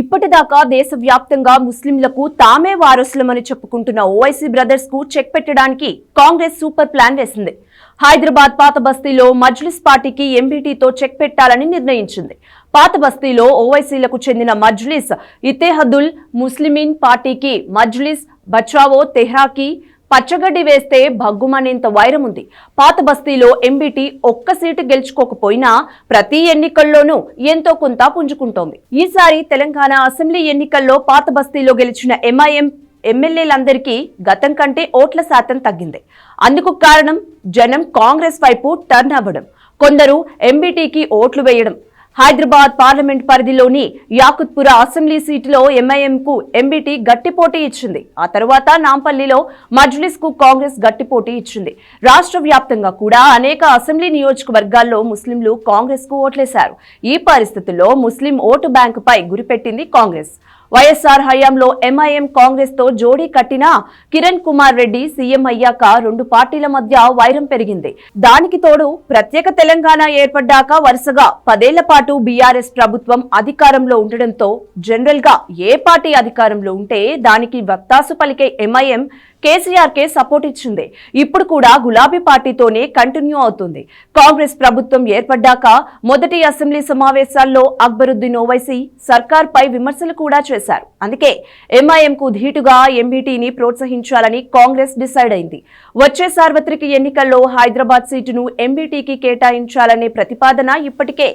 ఇప్పటిదాకా దేశవ్యాప్తంగా ముస్లింలకు తామే వారసులమని చెప్పుకుంటున్న ఓవైసీ బ్రదర్స్కు చెక్ పెట్టడానికి కాంగ్రెస్ సూపర్ ప్లాన్ వేసింది. హైదరాబాద్ పాత బస్తీలో మజ్లిస్ పార్టీకి ఎంబీటీతో చెక్ పెట్టాలని నిర్ణయించింది. పాత బస్తీలో ఓవైసీలకు చెందిన మజ్లిస్ ఇతేహదుల్ ముస్లిమీన్ పార్టీకి మజ్లిస్ బచావో తెహ్రాకి పచ్చగడ్డి వేస్తే భగ్గుమనేంత వైరం ఉంది పాత బస్తీలో ఎంబీటీ ఒక్క సీటు గెలుచుకోకపోయినా ప్రతి ఎన్నికల్లోనూ ఎంతో కొంత పుంజుకుంటోంది. ఈసారి తెలంగాణ అసెంబ్లీ ఎన్నికల్లో పాత బస్తీలో గెలిచిన ఎంఐఎం ఎమ్మెల్యేలందరికీ గతం కంటే ఓట్ల శాతం తగ్గింది. అందుకు కారణం జనం కాంగ్రెస్ వైపు టర్న్ అవ్వడం. కొందరు ఎంబీటీకి ఓట్లు వేయడం. హైదరాబాద్ పార్లమెంట్ పరిధిలోని యాకుత్పుర అసెంబ్లీ సీటులో ఎంఐఎం కు ఎంబీటీ గట్టి పోటీ ఇచ్చింది. ఆ తర్వాత నాంపల్లిలో మజ్లిస్కు కాంగ్రెస్ గట్టి పోటీ ఇచ్చింది. రాష్ట్ర వ్యాప్తంగా కూడా అనేక అసెంబ్లీ నియోజకవర్గాల్లో ముస్లింలు కాంగ్రెస్కు ఓట్లేశారు. ఈ పరిస్థితుల్లో ముస్లిం ఓటు బ్యాంకుపై గురిపెట్టింది కాంగ్రెస్. వైఎస్ఆర్ హయాంలో ఎంఐఎం కాంగ్రెస్తో జోడీ కట్టిన కిరణ్ కుమార్ రెడ్డి సీఎం అయ్యాక రెండు పార్టీల మధ్య వైరం పెరిగింది. దానికి తోడు ప్రత్యేక తెలంగాణ ఏర్పడ్డాక వరుసగా పదేళ్ళ పాటు బీఆర్ఎస్ ప్రభుత్వం అధికారంలో ఉండడంతో జనరల్గా ఏ పార్టీ అధికారంలో ఉంటే దానికి వత్తాసు పలికే ఎంఐఎం కేసీఆర్ కే సపోర్ట్ ఇచ్చింది. ఇప్పుడు కూడా గులాబీ పార్టీతోనే కంటిన్యూ అవుతుంది. కాంగ్రెస్ ప్రభుత్వం ఏర్పడ్డాక మొదటి అసెంబ్లీ సమావేశాల్లో అక్బరుద్దీన్ ఓవైసీ సర్కార్ పై విమర్శలు కూడా చేశారు. అందుకే ఎంఐఎం కు ధీటుగా ఎంబీటీని ప్రోత్సహించాలని కాంగ్రెస్ డిసైడ్ అయింది. వచ్చే సార్వత్రిక ఎన్నికల్లో హైదరాబాద్ సీటును ఎంబీటీకి కేటాయించాలనే ప్రతిపాదన ఇప్పటికే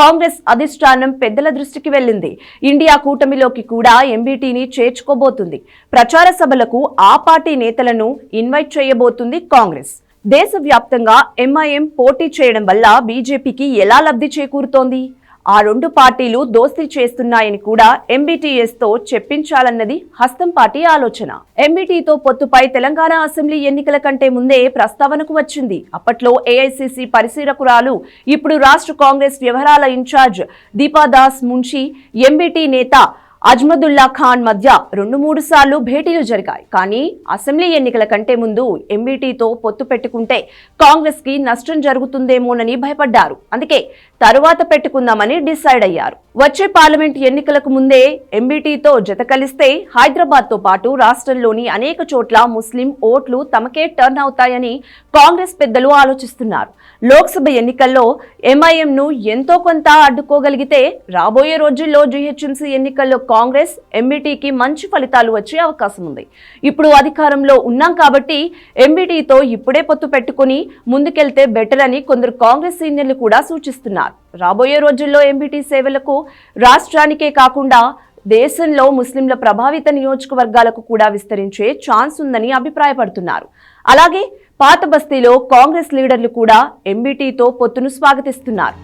కాంగ్రెస్ అధిష్టానం పెద్దల దృష్టికి వెళ్ళింది. ఇండియా కూటమిలోకి కూడా ఎంబీటీని చేర్చుకోబోతుంది. ప్రచార సభలకు ఆ పార్టీ నేతలను ఇన్వైట్ చేయబోతుంది కాంగ్రెస్. దేశవ్యాప్తంగా ఎంఐఎం పోటీ చేయడం వల్ల బీజేపీకి ఎలా లబ్ధి చేకూరుతోంది? ఆ రెండు పార్టీలు దోస్తీ చేస్తున్నాయని కూడా ఎంబీటీఎస్తో చెప్పించాలన్నది హస్తం పార్టీ ఆలోచన. ఎంబీటీతో పొత్తుపై తెలంగాణ అసెంబ్లీ ఎన్నికల కంటే ముందే ప్రస్తావనకు వచ్చింది. అప్పట్లో ఏఐసిసి పరిశీలకురాలు ఇప్పుడు రాష్ట్ర కాంగ్రెస్ వ్యవహారాల ఇన్ఛార్జ్ దీపాదాస్ మున్షి ఎంబీటీ నేత అజ్మదుల్లా ఖాన్ మధ్య రెండు మూడు సార్లు భేటీలు జరిగాయి. కానీ అసెంబ్లీ ఎన్నికల కంటే ముందు ఎంబీటీతో పొత్తు పెట్టుకుంటే కాంగ్రెస్కి నష్టం జరుగుతుందేమోనని భయపడ్డారు. అందుకే తరువాత పెట్టుకుందామని డిసైడ్ అయ్యారు. వచ్చే పార్లమెంట్ ఎన్నికలకు ముందే ఎంబీటీతో జత కలిస్తే పాటు రాష్ట్రంలోని అనేక చోట్ల ముస్లిం ఓట్లు తమకే టర్న్ అవుతాయని కాంగ్రెస్ పెద్దలు ఆలోచిస్తున్నారు. లోక్సభ ఎన్నికల్లో ఎంఐఎంను ఎంతో కొంత అడ్డుకోగలిగితే రాబోయే రోజుల్లో జీహెచ్ఎంసీ ఎన్నికల్లో కాంగ్రెస్ ఎంబీటీకి మంచి ఫలితాలు వచ్చే అవకాశం ఉంది. ఇప్పుడు అధికారంలో ఉన్నాం కాబట్టి ఎంబీటీతో ఇప్పుడే పొత్తు పెట్టుకుని ముందుకెళ్తే బెటర్ అని కొందరు కాంగ్రెస్ సీనియర్లు కూడా సూచిస్తున్నారు. రాబోయే రోజుల్లో ఎంబీటీ సేవలకు రాష్ట్రానికే కాకుండా దేశంలో ముస్లింల ప్రభావిత నియోజకవర్గాలకు కూడా విస్తరించే ఛాన్స్ ఉందని అభిప్రాయపడుతున్నారు. అలాగే పాత బస్తీలో కాంగ్రెస్ లీడర్లు కూడా ఎంబీటీతో పొత్తును స్వాగతిస్తున్నారు.